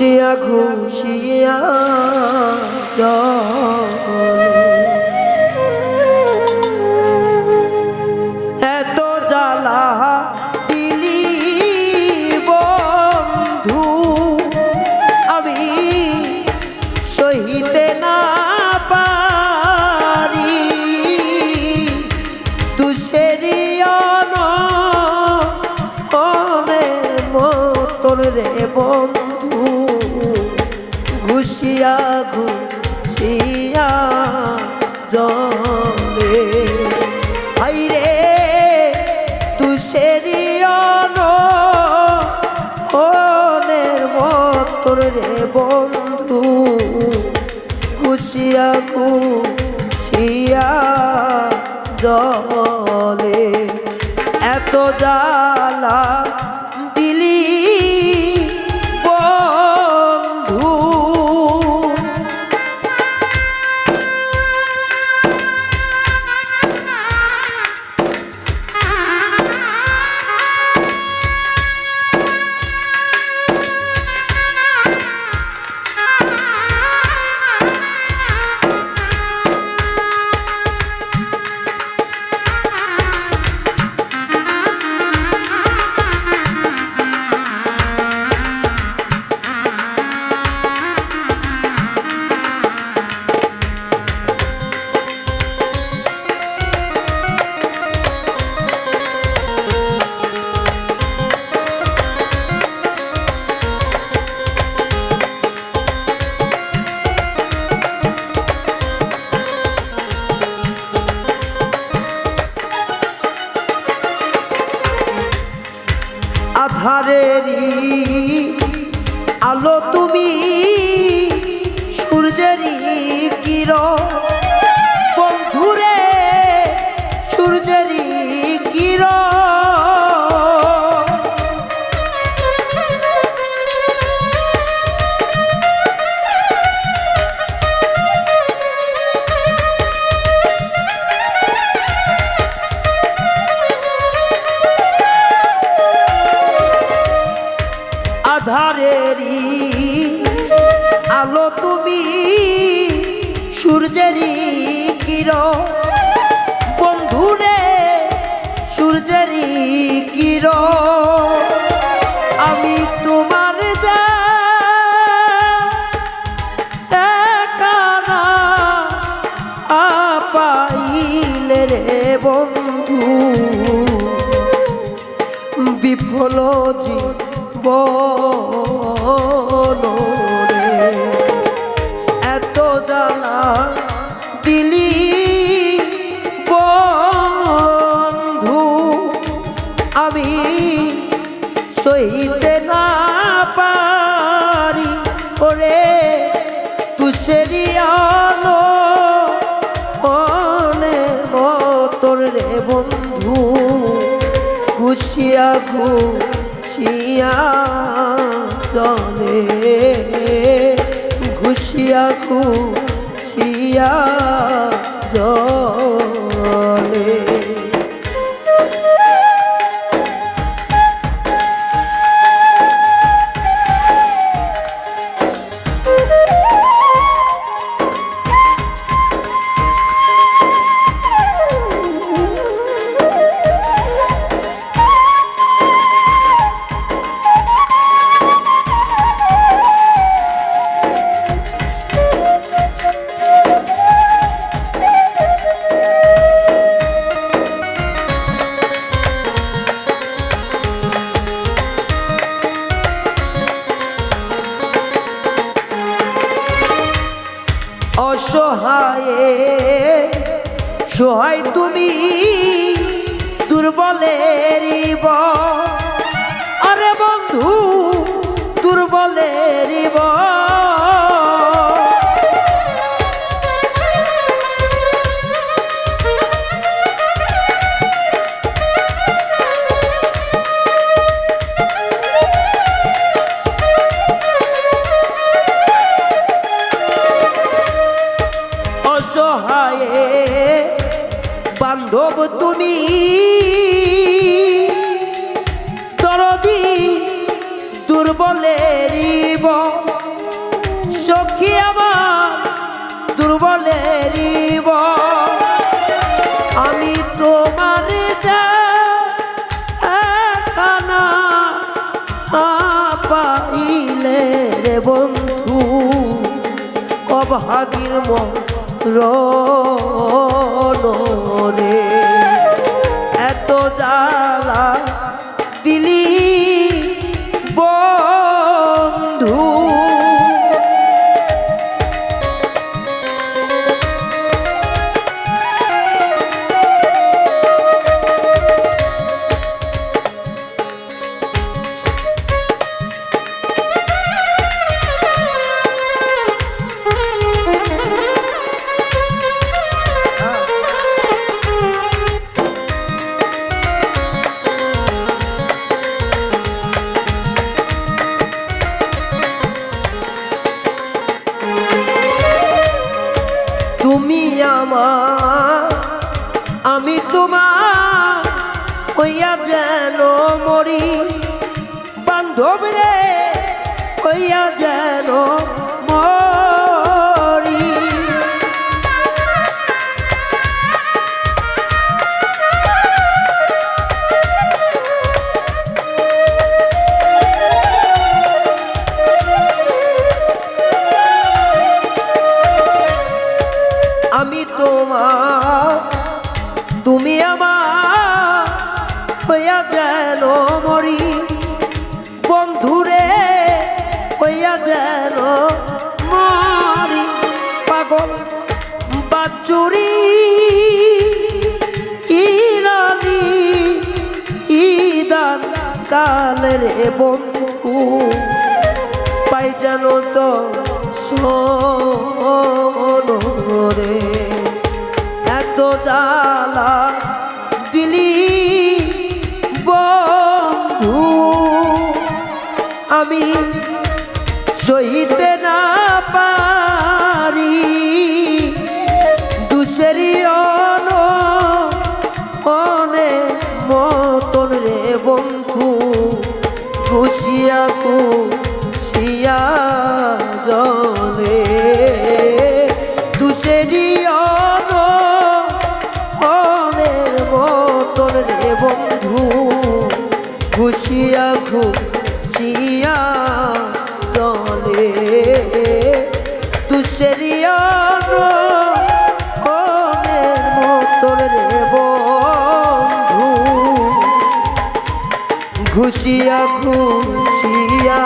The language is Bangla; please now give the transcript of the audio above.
খুশিয়া চলে। এত জ্বালা দিলি বন্ধু আমি সহিতে না পারি। অমের মতন রে। মতন রে বন্ধু খুশিয়া খুশিয়া জলে এত জ্বালা আধারেরই আলো আধারেরই আলো তুমি, সূর্যেরই কিরণ। বন্ধুরে সূর্যেরই কিরণ। আমি তোমার পাইলে রে বন্ধু। বিফল জীবন রে এত জ্বালা দিলি বন্ধু, আমি সইতে না পারি। ওরে তুষেরি আলো তোর রে বন্ধু, খুশিয়া খুশিয়া চলে ঘুষিয়া খুশিয়া জলে। সহায় তুমি বান্ধব তুমি। তরদি দুর্বলেরিব সখী আমার দুর্বলের আমি তোমার কানা পাইলে রে বন্ধু, অভাগীর মন রো Lord, যেন মরি বান্ধব রে হইয়া যেন কালের বন্ধু পাই যেন তো সরে এত জ্বালা খুশিয়া খুশিয়া